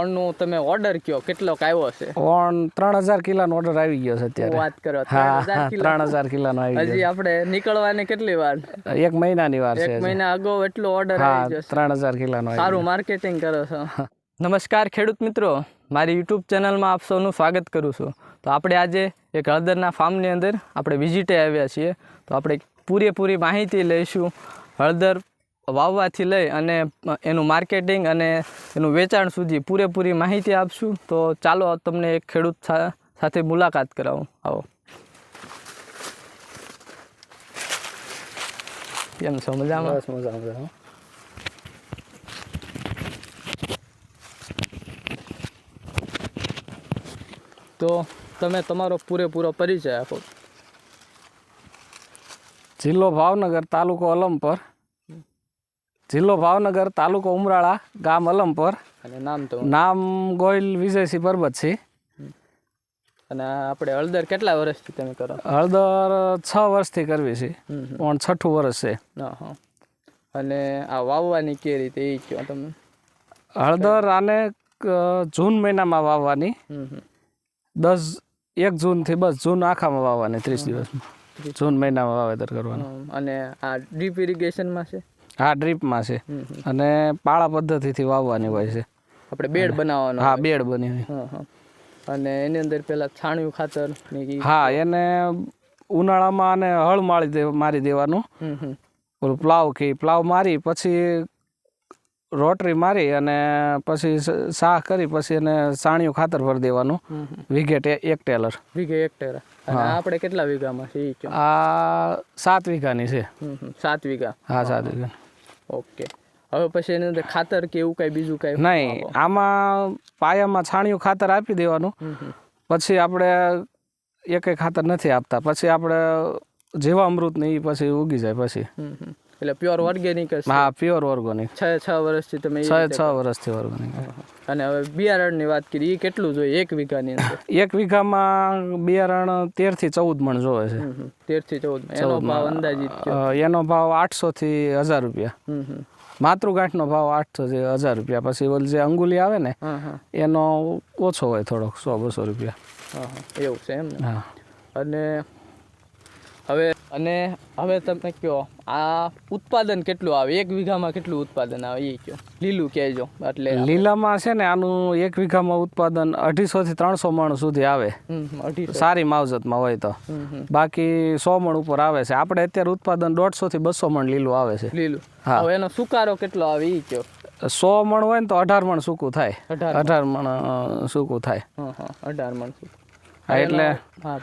ઓણનું તમે ઓર્ડર કયો? કેટલો આવ્યો છે ઓન ત્રણ હજાર કિલોનો ઓર્ડર આવી ગયો છે અત્યારે. વાત કરો હા ત્રણ હજાર હા કિલો ત્રણ હજાર આવી હજી આપણે નીકળવાની કેટલી વાર? એક મહિનાની વાર છે એક મહિના અગાઉ એટલો ઓર્ડર આવી ગયો ત્રણ હજાર કિલોનો સારું માર્કેટિંગ કરો છો. નમસ્કાર ખેડૂત મિત્રો. મારી યુટ્યુબ ચેનલમાં આપ સૌનું સ્વાગત કરું છું. તો આપણે આજે એક હળદરના ફાર્મની અંદર આપણે વિઝિટે આવ્યા છીએ. તો આપણે પૂરેપૂરી માહિતી લઈશું. હળદર વાવવાથી લઈ અને એનું માર્કેટિંગ અને એનું વેચાણ સુધી પૂરેપૂરી માહિતી આપશું. તો ચાલો તમને એક ખેડૂત સાથે મુલાકાત કરાવું. આવો. કેમ છો? મજામાં? બસ તો તમે તમારો પૂરેપૂરો પરિચય આપો. જિલ્લો ભાવનગર તાલુકો અલમપર. જિલ્લો ભાવનગર તાલુકો ઉમરાળા ગામ અલમપર. અને નામ તો નામ ગોયલ વિજયસિંહ પરબત છે. અને આપણે હળદર કેટલા વર્ષથી તમે કરો? હળદર છ વર્ષથી કરવી છે. પણ છઠ્ઠું વર્ષ છે. અને આ વાવવાની કે રીતે એ કહો તમે? હળદર આને જૂન મહિનામાં વાવવાની. દસ એક જૂનથી બસ જૂન આખામાં વાવવાની ત્રીસ દિવસમાં. જૂન મહિનામાં વાવેતર કરવાનું. અને આ ડ્રીપ ઇરિગેશનમાં છે? હા ડ્રીપમાં છે. અને પાળા પદ્ધતિથી વાવવાની હોય છે. આપણે બેડ બનાવવાનો હા બેડ બની અને એની અંદર પેલા છાણિયું ખાતર હા એને ઉનાળામાં અને હળ દે મારી દેવાનું. ઓલું પ્લાવ કે પ્લાવ મારી પછી રોટરી મારી અને પછી સાહ કરી પછી એને સાણિયું ખાતર ભરી દેવાનું. વીઘે એક ટેલર. વીઘે એક ટેલર. આપણે કેટલા વીઘામાં છે આ સાત વીઘાની છે. સાત વીઘા. હા સાત વીઘા. ઓકે. હવે પછી એની અંદર ખાતર કે એવું કાંઈ બીજું કાંઈ નહીં આમાં પાયામાં છાણિયું ખાતર આપી દેવાનું. પછી આપણે એક ખાતર નથી આપતા. પછી આપણે જીવામૃત ને એ પછી ઉગી જાય પછી. એટલે પ્યોર ઓર્ગેનિક હા પ્યોર ઓર્ગેનિક છ છ વર્ષથી તમે છ છ વર્ષથી ઓર્ગેનિક અને હવે બિયારણની વાત કરી એ કેટલું જોઈએ એક વીઘાની અંદર? એક વીઘામાં બિયારણ તેરથી ચૌદ મણ જોવે છે. તેરથી ચૌદ એનો ભાવ અંદાજિત એનો ભાવ આઠસો થી હજાર રૂપિયા. માતૃગાંઠનો ભાવ આઠસો છે હજાર રૂપિયા. પછી ઓલ જે અંગુલી આવે ને એનો ઓછો હોય થોડોક સો બસો રૂપિયા. એવું છે એમ ને? હા. અને હવે અને હવે તમે કહો આ ઉત્પાદન કેટલું આવે? એક વીઘામાં કેટલું ઉત્પાદન આવે? એ કહો લીલું કહેજો એટલે લીલામાં છે ને આનું એક વીઘામાં ઉત્પાદન અઢીસો થી ત્રણસો મણ સુધી આવે. સારી માવજતમાં હોય તો. બાકી સો મણ ઉપર આવે છે. આપણે અત્યારે ઉત્પાદન દોઢસો થી બસો મણ લીલું આવે છે. લીલું. હા. હવે એનો સુકારો કેટલો આવે? એ કહો સો મણ હોય ને તો અઢાર મણ સૂકું થાય. અઢાર મણ. સૂકું થાય. અઢાર મણ હા, એટલે હા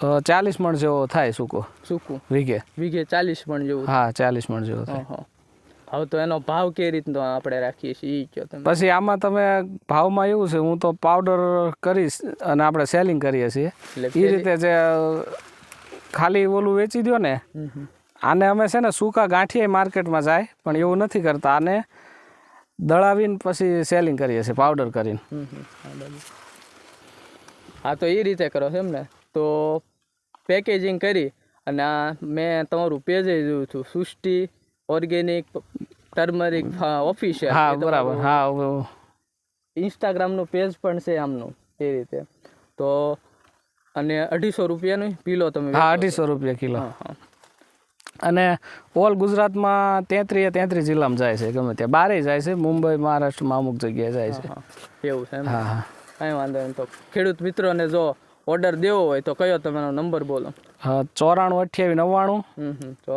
ચાલીસ મણ જેવો થાય સૂકો. સૂકું? વીઘે. વીઘે ચાલીસ મણ જેવું હા ચાલીસ મણ જેવો થાય. હવે તો એનો ભાવ કે રીતનો આપણે રાખીએ છીએ તમે? પછી આમાં તમે ભાવમાં એવું છે હું તો પાવડર કરીશ અને આપણે સેલિંગ કરીએ છીએ. એ રીતે જે ખાલી ઓલું વેચી દો ને. આને અમે છે ને સૂકા ગાંઠીએ માર્કેટમાં જાય પણ એવું નથી કરતા. આને દળાવીને પછી સેલિંગ કરીએ છીએ પાવડર કરીને. હા તો એ રીતે કરો છો એમ ને? તો પેકેજિંગ કરી અને આ મેં તમારું પેજ જોયું છું સૃષ્ટિ ઓર્ગેનિક ટર્મરિક ઓફિશિયલ હા બરાબર. હા ઇન્સ્ટાગ્રામનું પેજ પણ છે આમનું એ રીતે. તો અને અઢીસો રૂપિયાનું કિલો તમે હા અઢીસો રૂપિયા કિલો. અને ઓલ ગુજરાતમાં તેત્રીએ તેત્રીસ જિલ્લામાં જાય છે ગમે ત્યાં. બારે જાય છે મુંબઈ મહારાષ્ટ્રમાં અમુક જગ્યાએ જાય છે. એવું છે હા હા. કાંઈ વાંધો નહીં. તો ખેડૂત મિત્રોને જો ઓર્ડર દેવો હોય તો કયો તમારો નંબર બોલો? હા ચોરાણું અઠ્યાવીસ નવ્વાણું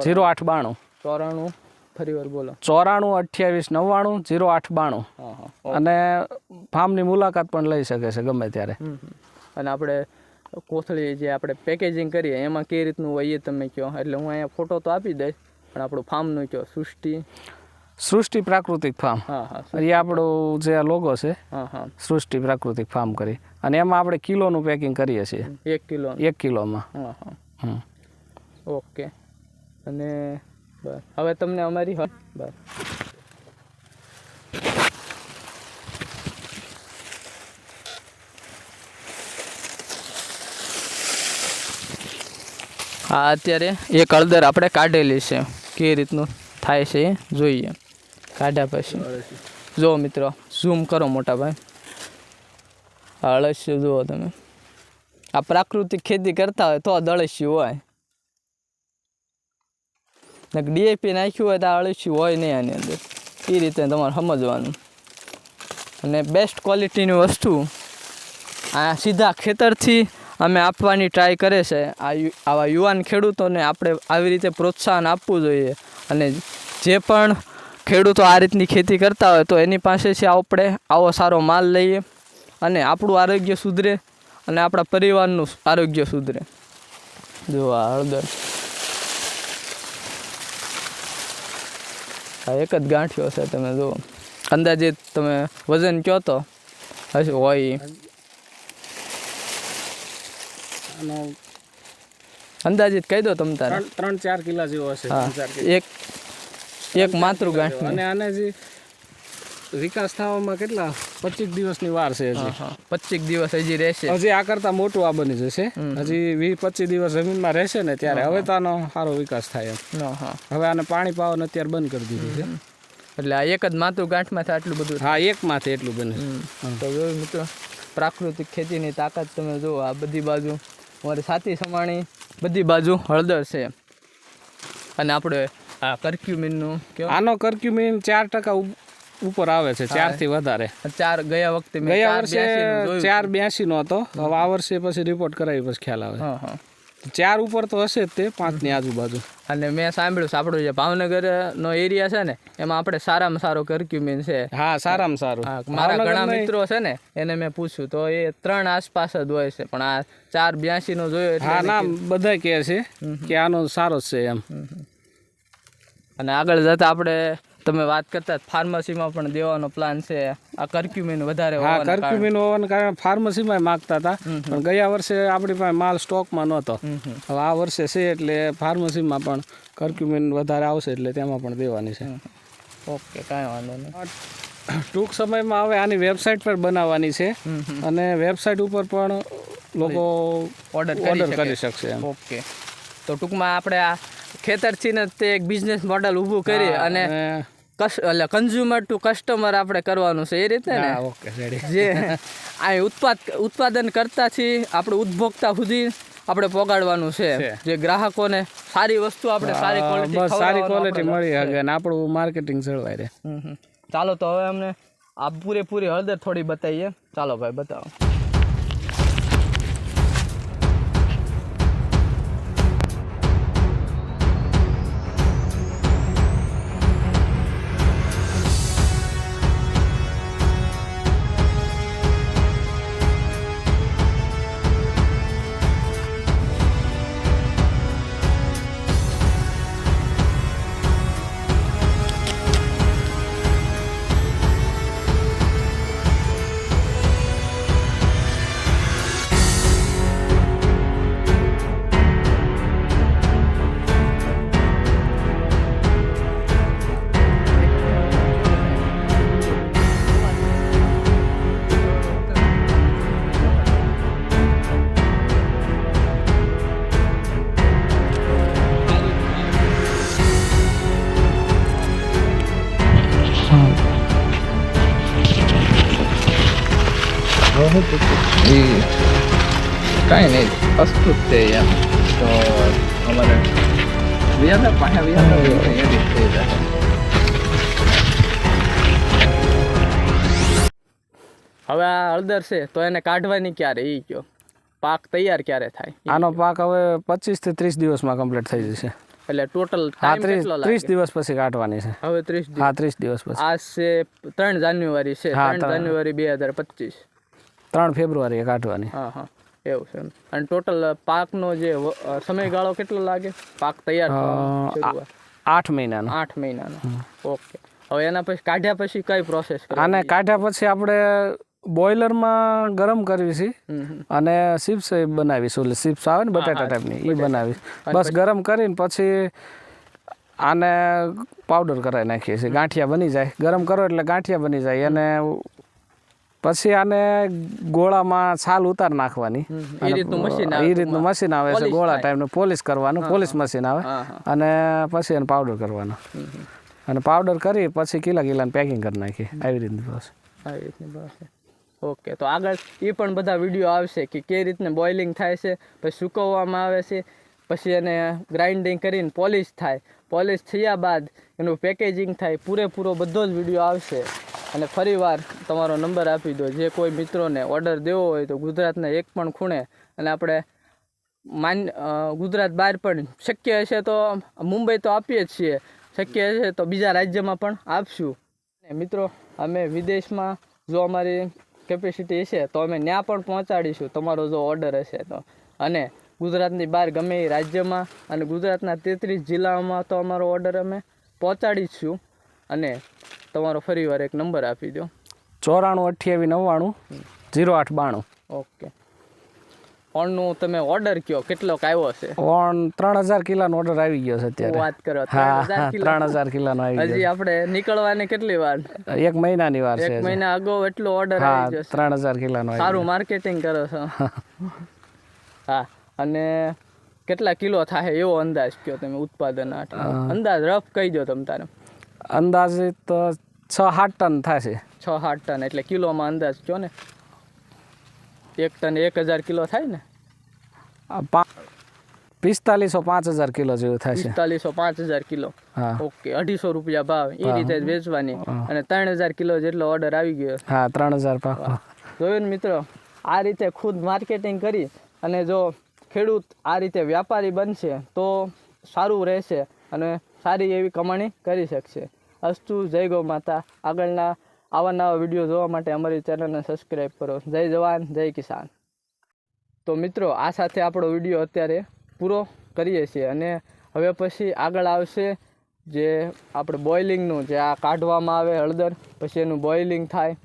જીરો આઠ બાણું. ચોરાણું ફરી વાર બોલો. ચોરાણું અઠ્યાવીસ નવ્વાણું જીરો આઠ બાણું. અને ફાર્મની મુલાકાત પણ લઈ શકે છે ગમે ત્યારે. અને આપણે કોથળી જે આપણે પેકેજિંગ કરીએ એમાં કઈ રીતનું હોય એ તમે કહો. એટલે હું અહીંયા ફોટો તો આપી દઈશ પણ આપણું ફાર્મનું કહો. સૃષ્ટિ. સૃષ્ટિ પ્રાકૃતિક ફાર્મ. હા હા એ આપણો જે લોગો છે સૃષ્ટિ પ્રાકૃતિક ફાર્મ કરી. અને એમાં આપણે કિલોનું પેકિંગ કરીએ છીએ. એક કિલો એક કિલોમાં. હા હા. હમ. ઓકે. અને હવે તમને અમારી હ- બસ. હા અત્યારે એક હળદર આપણે કાઢેલી છે. કે રીતનું થાય છે એ જોઈએ. કાઢ્યા પછી. જો મિત્રો ઝૂમ કરો મોટા ભાઈ. અળસિયું જુઓ તમે. આ પ્રાકૃતિક ખેતી કરતા હોય તો જ અળસિયું હોય. ડીએપી નાખ્યું હોય તો આ અળસિયું હોય નહીં આની અંદર. એ રીતે તમારે સમજવાનું. અને બેસ્ટ ક્વોલિટીની વસ્તુ, આ સીધા ખેતરથી અમે આપવાની ટ્રાય કરે છે. આવા યુવાન ખેડૂતોને આપણે આવી રીતે પ્રોત્સાહન આપવું જોઈએ. અને જે પણ ખેડૂતો આ રીતની ખેતી કરતા હોય તો એની પાસેથી આપણે આવો સારો માલ લઈએ અને આપણું આરોગ્ય સુધરે અને આપણા પરિવારનું આરોગ્ય સુધરે. જો આ હળદર. આ એક જ ગાંઠિયો છે તમે જુઓ. અંદાજે તમે વજન કહો તો? હશે હોય. અંદાજિત કહી દો તમ તારે. ત્રણ ચાર કિલો જેવો હશે એક એક માત્ર ગાંઠ અને આને જે વિકાસ થવામાં કેટલા? પચીસ દિવસની વાર છે હજી. પચીસ દિવસ હજી રહેશે. હજી આ કરતા મોટું આ બની જશે. હજી વીસ પચીસ દિવસ જમીનમાં રહેશે ને ત્યારે હવે તો આનો સારો વિકાસ થાય એમ. હવે આને પાણી પાવાનું અત્યારે બંધ કરી દીધું છે. એટલે આ એક જ માતૃ ગાંઠમાંથી આટલું બધું? હા એક માથે એટલું બને. તો મિત્રો પ્રાકૃતિક ખેતીની તાકાત તમે જુઓ આ બધી બાજુ અમારી સાથી સમાણી બધી બાજુ હળદર છે. અને આપણે આ કર્ક્યુમિનનું આનો કર્ક્યુમિન ચાર ટકા ઉપર આવે છે ચારથી વધારે. ચાર ગયા વખતે ગયા વર્ષે ચાર બ્યાસી નો હતો. હવે આ વર્ષે પછી રિપોર્ટ કરાવી પછી ખ્યાલ આવે. ચાર ઉપર તો હશે જ તે પાંચની આજુબાજુ. અને મેં સાંભળ્યું આપણું જે ભાવનગરનો એરિયા છે ને એમાં આપણે સારામાં સારો કર્ક્યુમિન છે. હા સારામાં સારું. મારા ઘણા મિત્રો છે ને એને મેં પૂછ્યું તો એ ત્રણ આસપાસ જ હોય છે પણ આ ચાર બ્યાસી નો જોયો એટલે હા ના બધા કહે છે કે આનો સારો છે એમ. અને આગળ જતા આપણે તમે વાત કરતા ફાર્મસીમાં પણ દેવાનો પ્લાન છે. આ કર્ક્યુમિન વધારે હા. કર્ક્યુમિન હોવાને કારણે ફાર્મસીમાં માગતા હતા. પણ ગયા વર્ષે આપણી પાસે માલ સ્ટોકમાં નહોતો. હવે આ વર્ષે છે એટલે ફાર્મસીમાં પણ કર્ક્યુમિન વધારે આવશે એટલે તેમાં પણ દેવાની છે. ઓકે કાંઈ વાંધો નહીં. ટૂંક સમયમાં હવે આની વેબસાઇટ પર બનાવવાની છે. અને વેબસાઇટ ઉપર પણ લોકો ઓર્ડર કરી ઓર્ડર કરી શકશે ઓકે. તો ટૂંકમાં આપણે આ ખેતરથી ને તે એક બિઝનેસ મોડલ ઊભું કરી અને એટલે કન્ઝ્યુમર ટુ કસ્ટમર આપણે કરવાનું છે એ રીતે ને? ઓકે રેડી જે આ ઉત્પાદ ઉત્પાદન કરતાથી આપણે ઉપભોક્તા સુધી આપણે પોગાડવાનું છે. છે. જે ગ્રાહકોને સારી વસ્તુ આપણે સારી ક્વોલિટી સારી ક્વોલિટી મળી શકે અને આપણું માર્કેટિંગ જળવાય રહે. ચાલો તો હવે અમને આ પૂરેપૂરી હળદર થોડી બતાવીએ. ચાલો ભાઈ બતાવો. કાંઈ નહીં અસ્તુત છે એમ તો અમારે વ્યાજ પાસે વ્યાજ એડિટ થઈ હવે આ હળદર છે તો એને કાઢવાની ક્યારે એ કયો? પાક તૈયાર ક્યારે થાય? આનો પાક હવે પચીસથી ત્રીસ દિવસમાં કમ્પ્લીટ થઈ જશે. એટલે ટોટલ ત્રીસ દિવસ પછી કાઢવાની છે. હવે ત્રીસ દિવસ. હા ત્રીસ દિવસ પછી. આ છે ત્રણ જાન્યુઆરી છે હા, ત્રણ. જાન્યુઆરી બે હજાર પચીસ. ત્રણ ફેબ્રુઆરીએ કાઢવાની. હા હા. એવું છે અને ટોટલ પાકનો જે સમયગાળો કેટલો લાગે? પાક તૈયાર આઠ મહિનાનો. આઠ મહિનાનો. ઓકે. હવે એના પછી કાઢ્યા પછી કઈ પ્રોસેસ આને કાઢ્યા પછી આપણે બોઇલરમાં ગરમ કરવી છે અને ચિપ્સ બનાવીશ. ઓલી ચિપ્સ આવે ને બટાટા ટાઈપની એ બનાવીશ. બસ ગરમ કરીને પછી આને પાવડર કરાવી નાખીએ છીએ. ગાંઠિયા બની જાય. ગરમ કરો એટલે ગાંઠિયા બની જાય. અને પછી આને ગોળામાં છાલ ઉતાર નાખવાની. એ રીતનું મશીન એ રીતનું મશીન આવે છે ગોળા ટાઈપનું પોલિશ કરવાનું પોલિશ મશીન આવે. અને પછી એને પાવડર કરવાનો. અને પાવડર કરી પછી કિલા કિલાને પેકિંગ કરી નાખી. આવી રીતની પ્રોસેસ આવી રીતની બસ ઓકે તો આગળ એ પણ બધા વીડિયો આવશે કે કઈ રીતને બોઇલિંગ થાય છે પછી સુકવવામાં આવે છે પછી એને ગ્રાઇન્ડિંગ કરીને પોલિશ થાય. પોલિશ થયા બાદ એનું પેકેજિંગ થાય. પૂરેપૂરો બધો જ વીડિયો આવશે. અને ફરીવાર તમારો નંબર આપી દો. જે કોઈ મિત્રોને ઓર્ડર દેવો હોય તો ગુજરાતના એક પણ ખૂણે અને આપણે માન ગુજરાત બહાર પણ શક્ય હશે તો મુંબઈ તો આપીએ જ છીએ. શક્ય હશે તો બીજા રાજ્યમાં પણ આપશું. અને મિત્રો, અમે વિદેશમાં જો અમારી કેપેસિટી હશે તો અમે ત્યાં પણ પહોંચાડીશું તમારો જો ઓર્ડર હશે તો. અને ગુજરાતની બહાર ગમે એ રાજ્યમાં અને ગુજરાતના તેત્રીસ જિલ્લાઓમાં તો અમારો ઓર્ડર અમે પહોંચાડીશું. અને તમારો ફરીવાર એક નંબર આપી દો ચોરાણું અઠ્યાવી નવ્વાણું જીરો આઠ બાણું. ઓકે. ઓનનું તમે ઓર્ડર કયો? કેટલો આવ્યો છે ઓન ત્રણ હજાર કિલાનો ઓર્ડર આવી ગયો છે અત્યારે. વાત કરો હા ત્રણ હજાર કિલાનો? આવી હજી આપણે નીકળવાની કેટલી વાર? એક મહિનાની વાર છે એક મહિના અગાઉ એટલો ઓર્ડર આવી ગયો ત્રણ હજાર કિલાનો સારું માર્કેટિંગ કરો છો. હા. અને કેટલા કિલો થાય એવો અંદાજ કયો તમે ઉત્પાદન આઠ અંદાજ રફ કહી દો તમે તારે. અંદાજિત છ સાત ટન થશે. છ સાત ટન એટલે કિલોમાં અંદાજ કહો ને? એક ટન એક હજાર કિલો થાય ને? પિસ્તાલીસો પાંચ હજાર કિલો જેવું થશે. પિસ્તાલીસો પાંચ હજાર કિલો. ઓકે અઢીસો રૂપિયા ભાવ. એ રીતે વેચવાની. અને ત્રણ હજાર કિલો જેટલો ઓર્ડર આવી ગયો. હા ત્રણ હજાર જોયું ને મિત્રો? આ રીતે ખુદ માર્કેટિંગ કરી અને જો ખેડૂત આ રીતે વ્યાપારી બનશે તો સારું રહેશે. અને સારી એવી કમાણી કરી શકશે. અસ્તુ, જય ગૌ માતા. આગળના આવા નવા વીડિયો જોવા માટે અમારી ચેનલને સબસ્ક્રાઈબ કરો. જય જવાન, જય કિસાન. તો મિત્રો, આ સાથે આપણો વીડિયો અત્યારે પૂરો કરીએ છીએ અને હવે પછી આગળ આવશે જે આપણે બોઇલિંગનું જે આ કાઢવામાં આવે હળદર, પછી એનું બોઇલિંગ થાય.